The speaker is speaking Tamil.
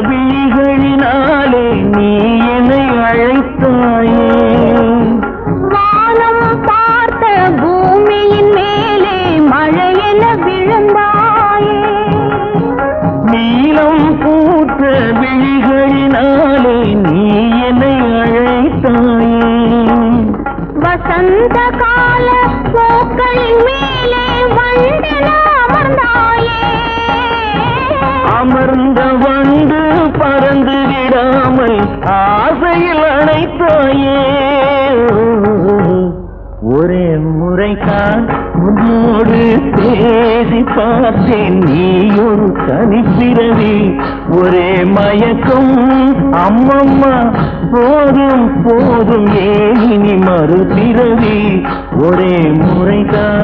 விழிகளினாலே நீ என்னை அழைத்தாயே. வானம் பார்த்த பூமியின் மேலே மழையென விழுந்தாயே. நீலம் பூத்த விழிகளினாலே நீ என்னை அழைத்தாயே. வசந்த கால பூக்களின் பறந்து ஆசையில் அணைத்தாயே. ஒரே முறைதான் உன்னோடு பேசி பார்த்தேன். நீ ஒரு தனிப்பிறவி. ஒரே மயக்கம். அம்மம்மா போதும் போதும். ஏன் இனி மறுபிறவி? ஒரே முறைதான்